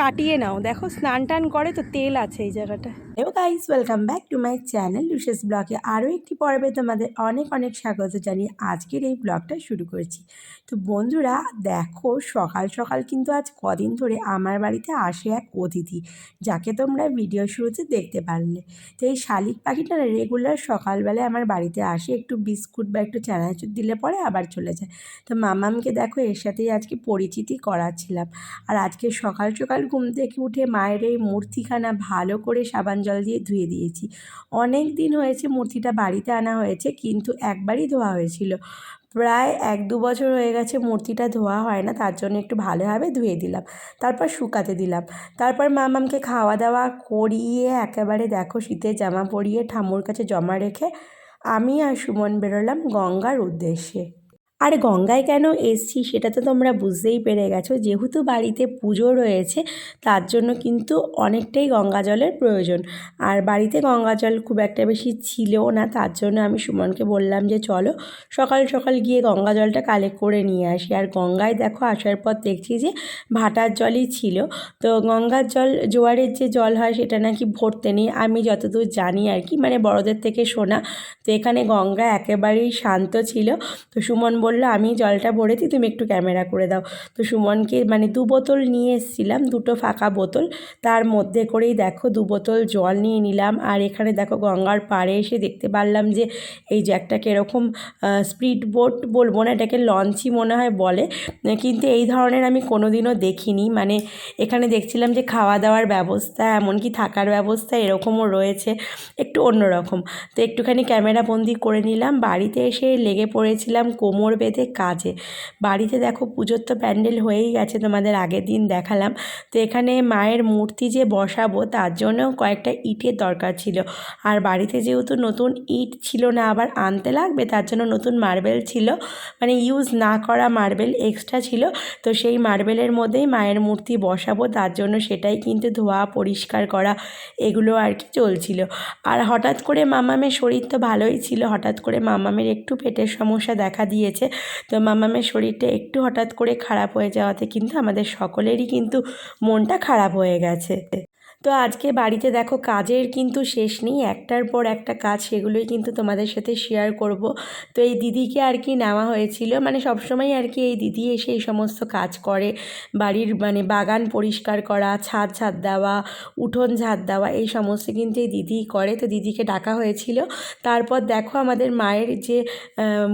কাটিয়ে নাও। দেখো, স্নান টান করে তো তেল আছে এই জায়গাটা hello guys welcome back to my channel লুশেস ব্লগে আরও একটি পর্বে তোমাদের অনেক অনেক স্বাগত জানিয়ে আজকের এই ব্লগটা শুরু করছি। তো বন্ধুরা দেখো সকাল সকাল কিন্তু আজ কদিন ধরে আমার বাড়িতে আসে এক অতিথি, যাকে তোমরা ভিডিও শুরুতে দেখতে পারলে। তো এই শালিক পাখিটা রেগুলার সকালবেলায় আমার বাড়িতে আসে, একটু বিস্কুট বা একটু চানাচুর দিলে পরে আবার চলে যায়। তো মামামকে দেখো এর সাথেই আজকে পরিচিতি করাচ্ছিলাম। আর আজকে সকাল সকাল ঘুম থেকে উঠে মায়ের এই মূর্তিখানা ভালো করে সাবান জল দিয়ে ধুয়ে দিয়েছি। অনেক দিন হয়েছে মূর্তিটা বাড়িতে আনা হয়েছে, কিন্তু একবারই ধোয়া হয়েছিল। প্রায় এক দু বছর হয়ে গেছে মূর্তিটা ধোয়া হয় না, তার জন্য একটু ভালোভাবে ধুয়ে দিলাম। তারপর শুকাতে দিলাম। তারপর মামামকে খাওয়া দাওয়া করিয়ে একেবারে দেখো শীতের জামা পরিয়ে ঠামুর কাছে জমা রেখে আমি আর সুমন বেরোলাম গঙ্গার উদ্দেশ্যে। আর গঙ্গায় কেন এসছি সেটা তো তোমরা বুঝতেই পেরে গেছো। যেহেতু বাড়িতে পুজো রয়েছে, তার জন্য কিন্তু অনেকটাই গঙ্গা জলের প্রয়োজন। আর বাড়িতে গঙ্গা জল খুব একটা বেশি ছিলও না, তার জন্য আমি সুমনকে বললাম যে, চলো সকাল সকাল গিয়ে গঙ্গা জলটা কালেক্ট করে নিয়ে আসি। আর গঙ্গায় দেখো আসার পর দেখছি যে, ভাটার জলই ছিল। তো গঙ্গার জল, জোয়ারের যে জল হয় সেটা নাকি ভরতে নেই, আমি যতদূর জানি আর কি। মানে বড়দের থেকে শোনা, তো এখানে গঙ্গা একেবারেই শান্ত ছিল। তো সুমন বলল, আমি জলটা ভরেছি, তুমি একটু ক্যামেরা করে দাও। তো সুমনকে মানে দু বোতল নিয়ে এসেছিলাম, দুটো ফাঁকা বোতল। তার মধ্যে করেই দেখো, দু বোতল জল নিয়ে নিলাম। আর এখানে দেখো, গঙ্গার পাড়ে এসে দেখতে পারলাম যে, এই যে একটা কীরকম স্পিড বোট বলব না, এটাকে লঞ্চই মনে হয় বলে। কিন্তু এই ধরনের আমি কোনোদিনও দেখিনি। মানে এখানে দেখছিলাম যে খাওয়া দাওয়ার ব্যবস্থা, এমনকি থাকার ব্যবস্থা এরকমও রয়েছে, একটু অন্যরকম। তো একটুখানি ক্যামেরা বন্দি করে নিলাম। বাড়িতে এসে লেগে পড়েছিলাম কোমর বেঁধে কাজে। বাড়িতে দেখো পুজোর তো প্যান্ডেল হয়েই গেছে, তোমাদের আগের দিন দেখালাম। তো এখানে মায়ের মূর্তি যে বসাবো, তার জন্য কয়েকটা ইটের দরকার ছিল। আর বাড়িতে যেহেতু নতুন ইট ছিল না আবার আনতে লাগবে, তার জন্য নতুন মার্বেল ছিল। মানে ইউজ না করা মার্বেল এক্সট্রা ছিল। তো সেই মার্বেলের মধ্যেই মায়ের মূর্তি বসাবো, তার জন্য সেটাই কিন্তু ধোয়া, পরিষ্কার করা, এগুলো আর কি চলছিল। আর হঠাৎ করে মামামের শরীর তো ভালোই ছিল, হঠাৎ করে মামামের একটু পেটের সমস্যা দেখা দিয়েছে। তো মামামের শরীরটা একটু হঠাৎ করে খারাপ হয়ে যাওয়াতে কিন্তু আমাদের সকলেরই কিন্তু মনটা খারাপ হয়ে গেছে। তো আজকে বাড়িতে দেখো কাজের কিন্তু শেষ নেই, একটার পর একটা কাজ সেগুলোই কিন্তু তোমাদের সাথে শেয়ার করব। তো এই দিদিকে আর কি নেওয়া হয়েছিল মানে সবসময় আর কি এই দিদি এসে এই সমস্ত কাজ করে। বাড়ির মানে বাগান পরিষ্কার করা, ছাদ ছাদ দেওয়া, উঠোন ঝাড় দেওয়া, এই সমস্ত কিন্তু এই দিদি করে। তো দিদিকে ডাকা হয়েছিল। তারপর দেখো আমাদের মায়ের যে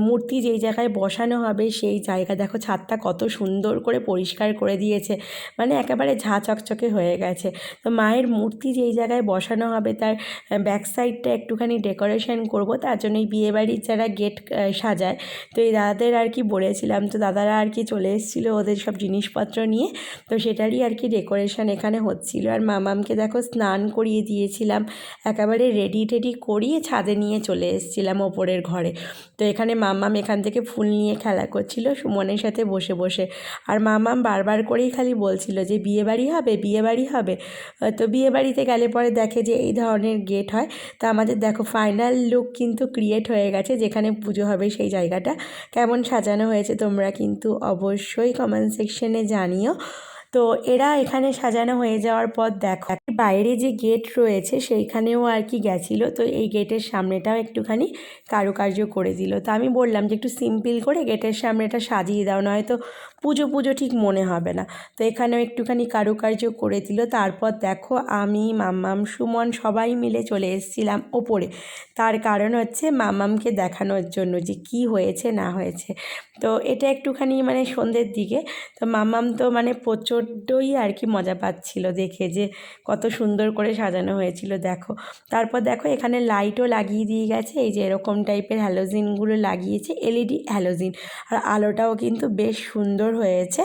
মূর্তি যেই জায়গায় বসানো হবে সেই জায়গা, দেখো ছাদটা কত সুন্দর করে পরিষ্কার করে দিয়েছে। মানে একেবারে ঝাঁ চকচকে হয়ে গেছে। তো মায়ের মূর্তি যেই জায়গায় বসানো হবে তার ব্যাক সাইডটা একটুখানি ডেকোরেশন করব তার জন্য এই বিয়েবাড়ির যারা গেট সাজায়। তো এই দাদাদের আর কি বলেছিলাম তো দাদারা আর কি চলে এসেছিল ওদের সব জিনিসপত্র নিয়ে তো সেটারই আর কি ডেকোরেশন এখানে হচ্ছিল। আর মামামকে দেখো স্নান করিয়ে দিয়েছিলাম একেবারে রেডি টেডি করিয়ে ছাদে নিয়ে চলে এসেছিলাম ওপরের ঘরে। তো এখানে মামাম এখান থেকে ফুল নিয়ে খেলা করছিল সুমনের সাথে বসে বসে। আর মামাম বারবার করেই খালি বলছিল যে বিয়ে বাড়ি হবে বিয়ে বাড়ি হবে? আহ, তো বিয়ে বাড়িতে গেলে পরে দেখে যে এই ধরনের গেট হয়। তো আমাদের দেখো ফাইনাল লুক কিন্তু ক্রিয়েট হয়ে গেছে, যেখানে পুজো হবে সেই জায়গাটা। কেমন সাজানো হয়েছে তোমরা কিন্তু অবশ্যই কমেন্ট সেকশনে জানিও। তো এরা এখানে সাজানো হয়ে যাওয়ার পর দেখো, বাইরে যে গেট রয়েছে সেইখানেও আর কি গেছিল। তো এই গেটের সামনেটাও একটুখানি কারুকার্য করে দিল। তো আমি বললাম যে একটু সিম্পল করে গেটের সামনেটা সাজিয়ে দাও, নয়তো পুজো পুজো ঠিক মনে হবে না। তো এখানেও একটুখানি কারুকার্য করে দিল। তারপর দেখো আমি, মাম্মাম, সুমন সবাই মিলে চলে এসেছিলাম ওপরে। তার কারণ হচ্ছে মাম্মামকে দেখানোর জন্য যে কি হয়েছে, না হয়েছে। তো এটা একটুখানি মানে সন্ধ্যের দিকে। তো মাম্মাম তো মানে প্রচণ্ডই আর কি মজা পাচ্ছিল দেখে যে কত সুন্দর করে সাজানো হয়েছিল, দেখো। তারপর দেখো এখানে লাইটও লাগিয়ে দিয়ে গেছে। এই যে এরকম টাইপের হ্যালোজিনগুলো লাগিয়েছে এলইডি হ্যালোজিন আর আলোটাও কিন্তু বেশ সুন্দর হয়েছে।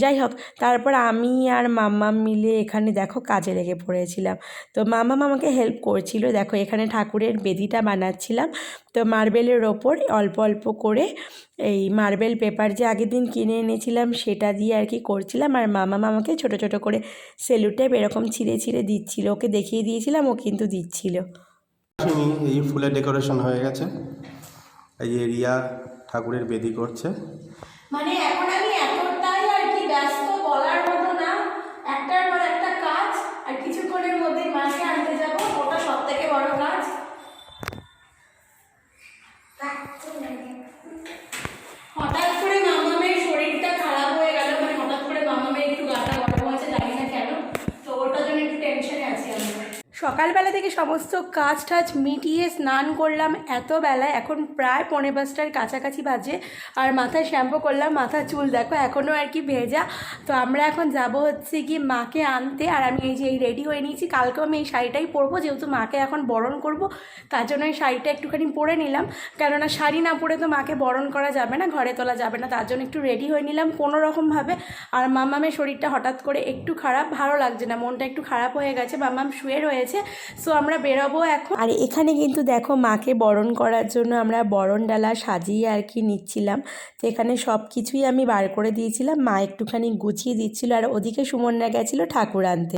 যাই হোক তারপর আমি আর মাম্মাম মিলে এখানে দেখো কাজে লেগে পড়েছিলাম। তো মাম্মাম আমাকে হেল্প করছিল দেখো এখানে ঠাকুরের বেদিটা বানাচ্ছিলাম। তো মার্বেলের ওপর অল্প অল্প করে এই মার্বেল পেপার যে আগের দিন কিনে এনেছিলাম সেটা দিয়ে আর কি করছিলাম। আর মামা আমাকে ছোট ছোট করে সেলুটেপ এরকম ছিঁড়ে ছিঁড়ে দিচ্ছিল। ওকে দেখিয়ে দিয়েছিলাম ও কিন্তু দিচ্ছিল। এই ফুলের ডেকোরেশন হয়ে গেছে। এই যে রিয়া ঠাকুরের বেদি করছে। মানে এখন আমি এতটাই আর কি ব্যস্ত বলার মতো না একটার পর একটা সকালবেলা থেকে সমস্ত কাজ টাজ মিটিয়ে স্নান করলাম এত বেলায়। এখন প্রায় পৌনে পাঁচটার কাছাকাছি বাজে আর মাথায় শ্যাম্পু করলাম, মাথার চুল দেখো এখনও আর কি ভেজা। তো আমরা এখন যাব হচ্ছে কি মাকে আনতে আর আমি এই যে এই রেডি হয়ে নিয়েছি। কালকেও আমি এই শাড়িটাই পরবো, যেহেতু মাকে এখন বরণ করব, তার জন্য এই শাড়িটা একটুখানি পরে নিলাম। কেননা শাড়ি না পরে তো মাকে বরণ করা যাবে না, ঘরে তোলা যাবে না, তার জন্য একটু রেডি হয়ে নিলাম কোনো রকমভাবে আর মামামের শরীরটা হঠাৎ করে একটু খারাপ, ভালো লাগছে না, মনটা একটু খারাপ হয়ে গেছে, মামাম শুয়ে রয়েছে। সো আমরা বেরোবো এখন। আর এখানে কিন্তু দেখো মাকে বরণ করার জন্য আমরা বরণ ডালা সাজিয়ে আর কি নিচ্ছিলাম। তো এখানে সব কিছুই আমি বার করে দিয়েছিলাম। মা একটুখানি গুছিয়ে দিচ্ছিল আর ওদিকে সুমনরা গেছিল ঠাকুর আনতে।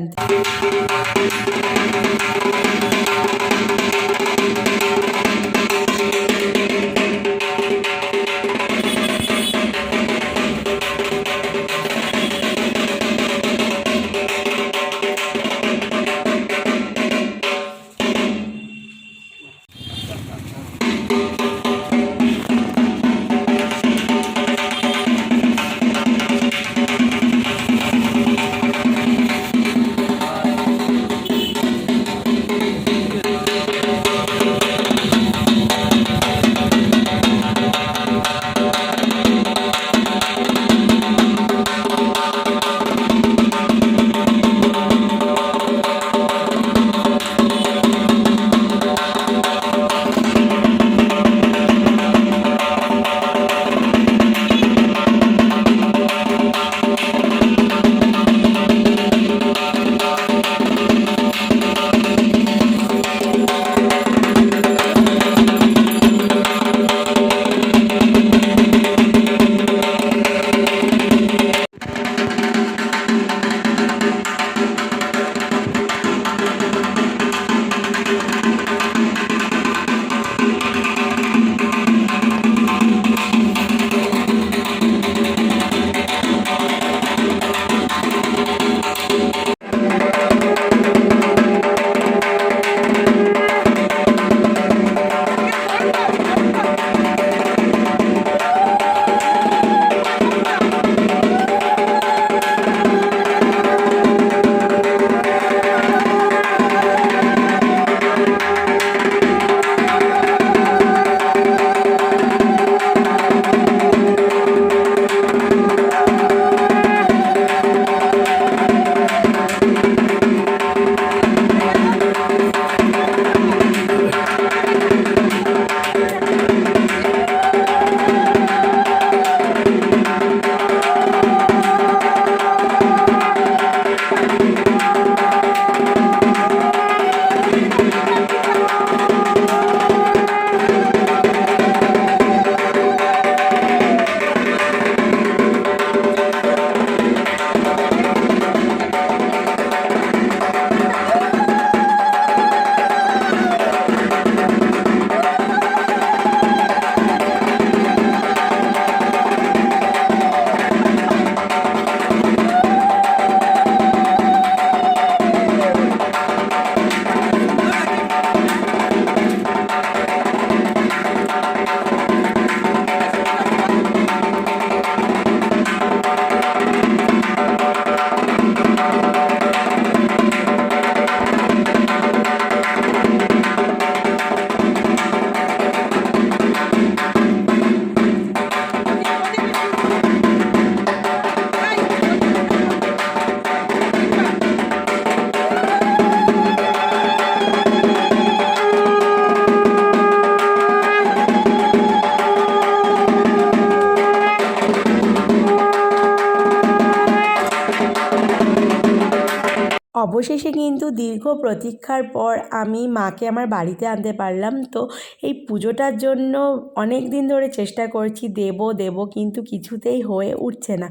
অবশেষে কিন্তু দীর্ঘ প্রতীক্ষার পর আমি মাকে আমার বাড়িতে আনতে পারলাম। তো এই পুজোটার জন্য অনেক দিন ধরে চেষ্টা করছি, দেব দেব, কিন্তু কিছুতেই হয়ে উঠছে না।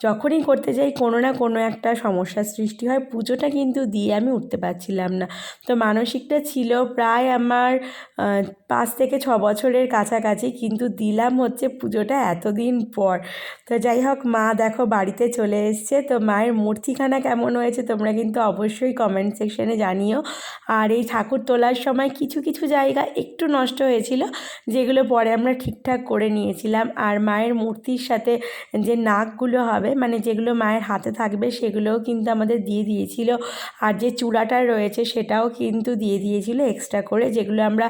যখনই করতে যাই কোনো না কোনো একটা সমস্যার সৃষ্টি হয়। পুজোটা কিন্তু দিয়ে আমি উঠতে পারছিলাম না। তো মানসিকটা ছিল প্রায় আমার পাঁচ থেকে ছ বছরের কাছাকাছি কিন্তু দিলাম হচ্ছে পুজোটা এতদিন পর। তো যাই হোক, মা দেখো বাড়িতে চলে এসছে। তো মায়ের মূর্তিখানা কেমন হয়েছে তোমরা কিন্তু অবশ্যই কমেন্ট সেকশনে জানিও। আর এই ঠাকুর তোলার সময় কিছু কিছু জায়গা একটু নষ্ট হয়েছিল, যেগুলো পরে আমরা ঠিকঠাক করে নিয়েছিলাম। আর মায়ের মূর্তির সাথে যে নাকগুলো হবে হবে। মানে যেগুলো মায়ের হাতে থাকবে সেগুলোও কিন্তু আমাদের দিয়ে দিয়েছিল। আর যে চূড়াটা রয়েছে সেটাও কিন্তু দিয়ে দিয়েছিল এক্সট্রা করে, যেগুলো আমরা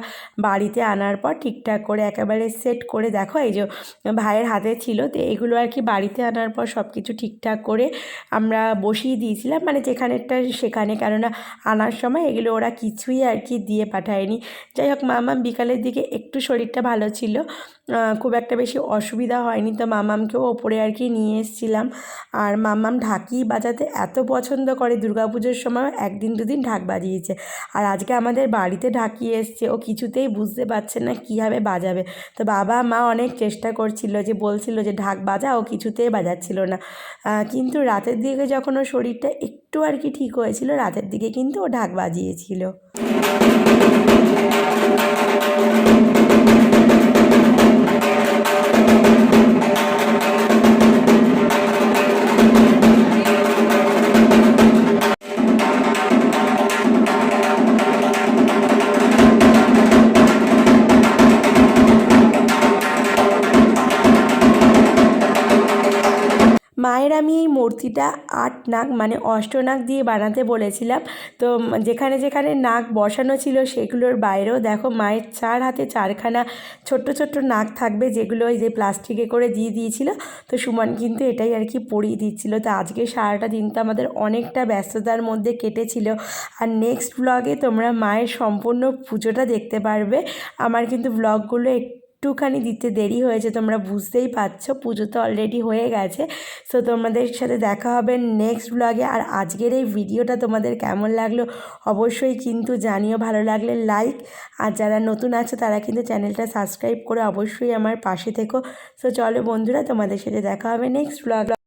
বাড়িতে আনার পর ঠিকঠাক করে একেবারে সেট করে দেখো, এই যে ভাইয়ের হাতে ছিল, তো এগুলো আর কি বাড়িতে আনার পর সব কিছু ঠিকঠাক করে আমরা বসিয়ে দিয়েছিলাম। মানে যেখানেরটা সেখানে, কেননা আনার সময় এগুলো ওরা কিছুই আর কি দিয়ে পাঠায়নি। যাই হোক, মামাম বিকালের দিকে একটু শরীরটা ভালো ছিল। খুব একটা বেশি অসুবিধা হয়নি, তো মামামকেও ওপরে আর কি নিয়ে এসেছিলাম। আর মামাম ঢাকি বাজাতে এত পছন্দ করে দুর্গা দুর্গাপুজোর সময় একদিন দুদিন ঢাক বাজিয়েছে। আর আজকে আমাদের বাড়িতে ঢাকি এসছে, ও কিছুতেই বুঝতে পারছে না কীভাবে বাজাবে। তো বাবা, মা অনেক চেষ্টা করছিল যে, বলছিল যে, ঢাক বাজা, ও কিছুতেই বাজাচ্ছিল না। কিন্তু রাতের দিকে যখন ওর শরীরটা একটু আর কি ঠিক হয়েছিল, রাতের দিকে কিন্তু ও ঢাক বাজিয়েছিল। মায়ের আমি এই মূর্তিটা আট নাক মানে অষ্টনাক দিয়ে বানাতে বলেছিলাম। তো যেখানে যেখানে নাক বসানো ছিল সেগুলোর বাইরেও দেখো মায়ের চার হাতে চারখানা ছোট্ট ছোট্ট নাক থাকবে, যেগুলো ওই যে প্লাস্টিকে করে দিয়ে দিয়েছিল। তো সুমন কিন্তু এটাই আর কি পরিয়ে দিচ্ছিল। তো আজকে সারাটা দিন তো আমাদের অনেকটা ব্যস্ততার মধ্যে কেটেছিল। আর নেক্সট ব্লগে তোমরা মায়ের সম্পূর্ণ পুজোটা দেখতে পারবে। আমার কিন্তু ব্লগগুলো একটুখানি দিতে দেরি হয়েছে, তোমরা বুঝতেই পারছ, পুজো তো অলরেডি হয়ে গেছে। সো তোমাদের সাথে দেখা হবে নেক্সট ব্লগে আর আজকের এই ভিডিওটা তোমাদের কেমন লাগল অবশ্যই কিন্তু জানিও, ভালো লাগলে লাইক আর যারা নতুন আছে, তারা কিন্তু চ্যানেলটা সাবস্ক্রাইব করে অবশ্যই আমার পাশে থেকো। সো চলো বন্ধুরা, তোমাদের সাথে দেখা হবে নেক্সট ব্লগ